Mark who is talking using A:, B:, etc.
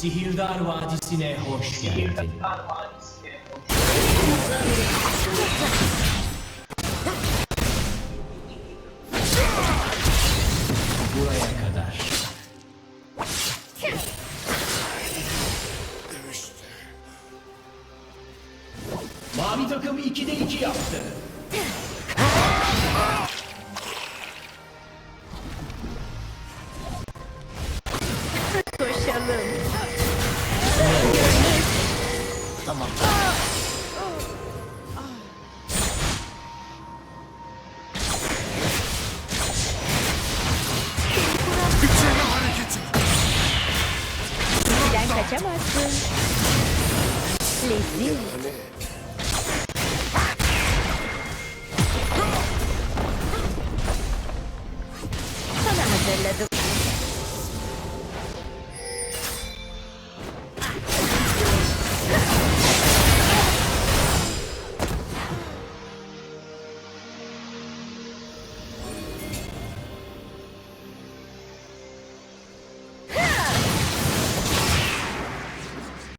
A: Sihirdar Vadisi'ne hoş geldin. Buraya kadar. Mavi takım 2'de 2 yaptı.
B: Bitirme hareketi.
C: Bizden kaçamazsın. Lezzet. Sana hazırladım.